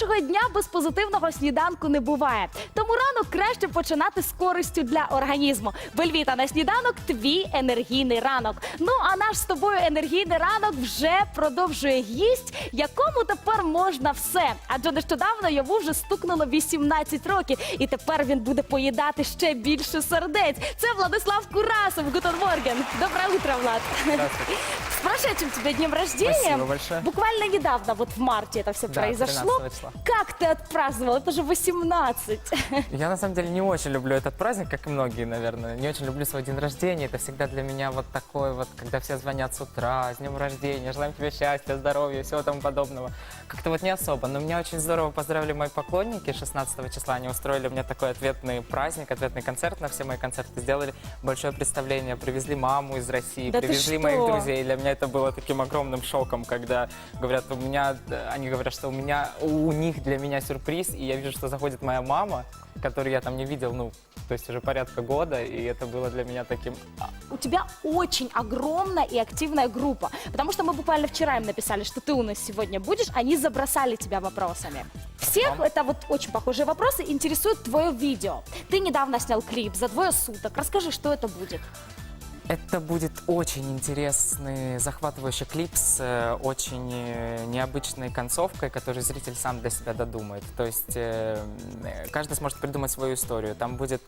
Хорошого дня без позитивного сніданку не буває. Тому ранок краще починати з користю для організму. Вельвіта на сніданок твій енергійний ранок. Ну а наш з тобою енергійний ранок вже продовжує гість, якому тепер можна все. Адже нещодавно йому вже стукнуло 18 років, і тепер він буде поїдати ще більше сердець. Це Владислав Курасов. Гутен Морген. Доброе утро, Влад. Здравствуйте. С прошедшим тебя днем рождения. Спасибо большое. Буквально недавно, вот в марте это все Да, произошло. 13 числа. Как ты отпраздновал? Это же 18. Я на самом деле не очень люблю этот праздник, как и многие, наверное. Не очень люблю свой день рождения. Это всегда для меня вот такой вот, когда все звонят с утра, с днем рождения, желаем тебе счастья, здоровья, всего тому подобного. Как-то вот не особо. Но меня очень здорово поздравили мои поклонники. 16 числа они устроили мне такой ответный праздник, ответный концерт на все мои концерты. Сделали большое представление, привезли маму из России, Да привезли моих друзей. Для меня это было таким огромным шоком, когда говорят, у меня, они говорят, что у меня, у них для меня сюрприз, и я вижу, что заходит моя мама, которую я там не видел, ну, то есть уже порядка года, и это было для меня таким У тебя очень огромная и активная группа. Потому что мы буквально вчера им написали, что ты у нас сегодня будешь. Они забросали тебя вопросами. Всех, это вот очень похожие вопросы, интересует твое видео. Ты недавно снял клип за двое суток. Расскажи, что это будет. Это будет очень интересный, захватывающий клип с э, очень э, необычной концовкой, которую зритель сам для себя додумает. То есть э, каждый сможет придумать свою историю. Там будет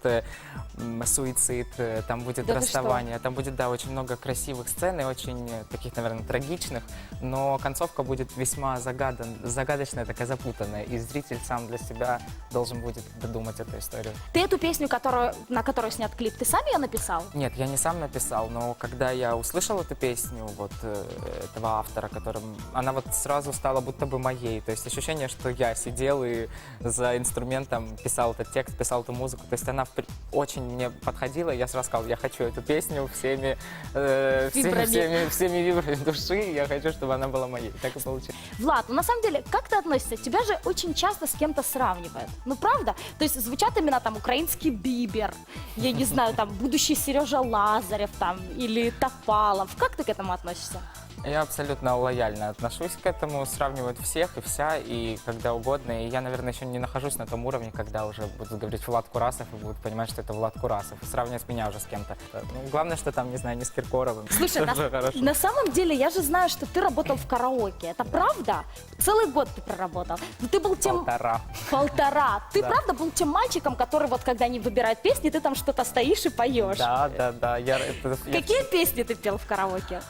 суицид, там будет Да расставание, там будет, да, очень много красивых сцен и очень таких, наверное, трагичных, но концовка будет весьма загадан, загадочная, такая запутанная, и зритель сам для себя должен будет додумать эту историю. Ты эту песню, которую, на которую снят клип, ты сам ее написал? Нет, я не сам написал, но когда я услышал эту песню вот э, этого автора, которым она вот сразу стала будто бы моей. То есть ощущение, что я сидел и за инструментом писал этот текст, писал эту музыку. То есть она очень мне подходила, я сразу сказал, я хочу эту песню всеми, э, всеми, всеми, всеми вибрами души, я хочу, чтобы она была моей. Так и получилось. Влад, ну на самом деле, как ты относишься? Тебя же очень часто с кем-то сравнивают. Ну правда? То есть звучат имена там украинский Бибер, я не знаю, там будущий Сережа Лазарев там или Топалов. Как ты к этому относишься? Я абсолютно лояльно отношусь к этому, сравнивают всех и вся, и когда угодно. И я, наверное, еще не нахожусь на том уровне, когда уже будут говорить Влад Курасов и будут понимать, что это Влад Курасов, и сравнивать меня уже с кем-то. Ну, главное, что там, не знаю, не с Киркоровым. Слушай, на, на самом деле я же знаю, что ты работал в караоке. Это правда? Целый год ты проработал. Ты был тем... Полтора. Полтора. Ты Да. правда был тем мальчиком, который вот когда они выбирают песни, ты там что-то стоишь и поешь? Да, да, да. Я, это, я- Какие песни ты пел в караоке?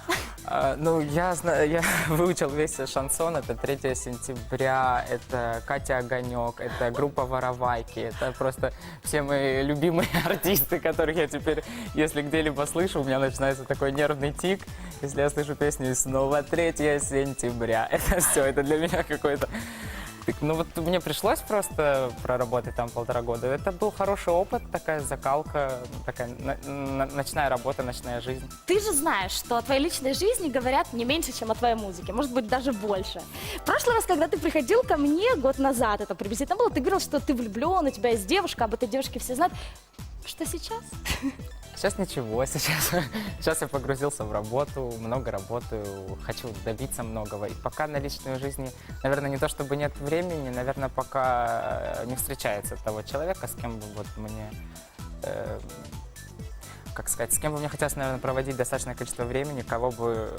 А, ну, я, знаю, я выучил весь шансон. Это 3 сентября, это Катя Огонек, это группа Воровайки. Это просто все мои любимые артисты, которых я теперь, если где-либо слышу, у меня начинается такой нервный тик. Если я слышу песню «И снова 3 сентября», это все, это для меня какой-то... Ну вот мне пришлось просто проработать там полтора года. Это был хороший опыт, такая закалка, такая на- на- ночная работа, ночная жизнь. Ты же знаешь, что о твоей личной жизни говорят не меньше, чем о твоей музыке, может быть, даже больше. В прошлый раз, когда ты приходил ко мне год назад, это приблизительно было, ты говорил, что ты влюблен, у тебя есть девушка, об этой девушке все знают. Что сейчас? Сейчас ничего, сейчас, сейчас я погрузился в работу, много работаю, хочу добиться многого. И пока на личной жизни, наверное, не то чтобы нет времени, наверное, пока э, не встречается того человека, с кем бы вот мне, э, как сказать, с кем бы мне хотелось, наверное, проводить достаточное количество времени, кого бы,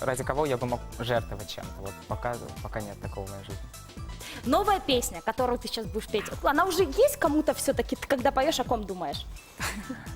ради кого я бы мог жертвовать чем-то. Вот пока, пока нет такого в моей жизни. Новая песня, которую ты сейчас будешь петь, она уже есть кому-то все-таки? Ты когда поешь, о ком думаешь?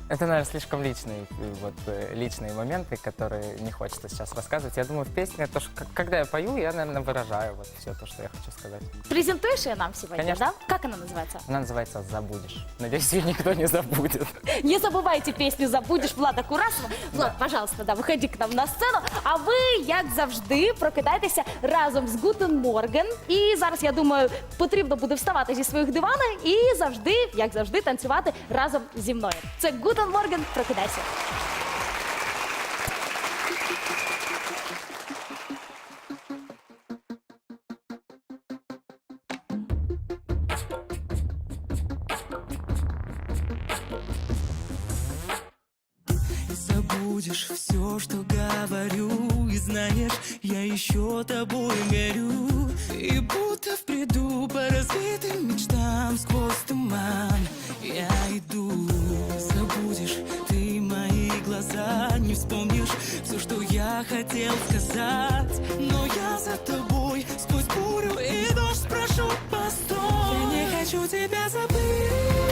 Это, наверное, слишком личные, э, вот, э, личные моменты, которые не хочется сейчас рассказывать. Я думаю, в песне, то, что, когда я пою, я, наверное, выражаю вот все то, что я хочу сказать. Презентуешь ее нам сегодня, Конечно. да? Как она называется? Она называется «Забудешь». Надеюсь, ее никто не забудет. Не забувайте пісню Забудеш Влада Курасова. Влад, пожалуйста, да, виходи к нам на сцену. А ви, як завжди, прокидайтеся разом з Гутен Морген. І зараз, я думаю, потрібно буде вставати зі своїх диванів і завжди, як завжди, танцювати разом зі мною. Це Гутен Морген, прокидайся. Забудешь все, что говорю И знаешь, я еще тобой горю. И будто в бреду по разбитым мечтам Сквозь туман я иду. Забудешь ты мои глаза Не вспомнишь все, что я хотел сказать. Но я за тобой сквозь бурю и дождь спрошу постой. Я не хочу тебя забыть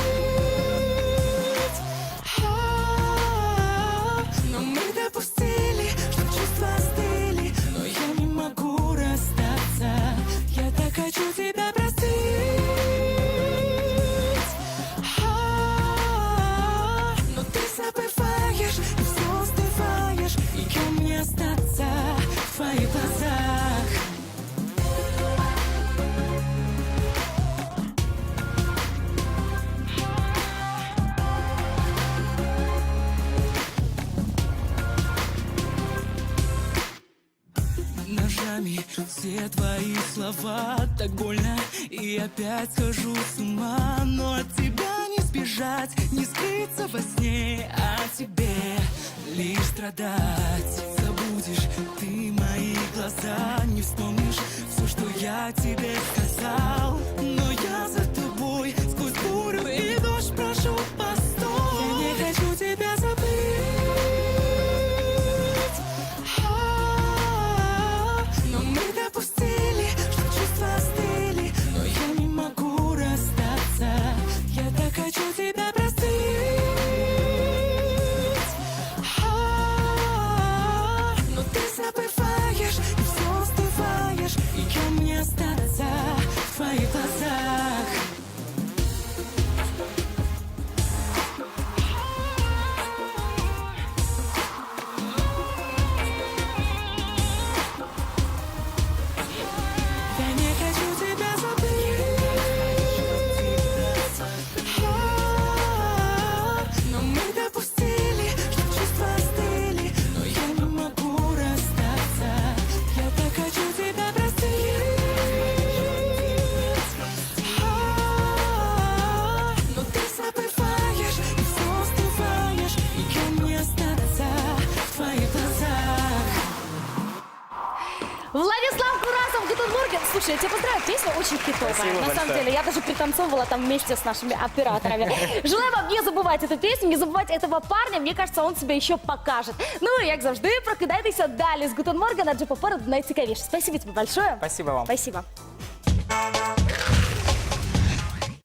Ножами все твои слова так больно И опять схожу с ума. Но от тебя не сбежать, не скрыться во сне А тебе лишь страдать. Забудешь ты мои глаза Не вспомнишь все, что я тебе сказал. Но я за тобой сквозь бурю и дождь прошу постой Слушай, я тебя поздравляю, песня очень хитовая. Спасибо На самом большое. деле, я даже пританцовывала там вместе с нашими операторами. Желаю вам не забывать эту песню, не забывать этого парня. Мне кажется, он себя еще покажет. Ну, і як завжди, прокидайтеся далі з Гутенморгена, адже попереду найцікавіше. Спасибо тебе большое. Спасибо вам. Спасибо.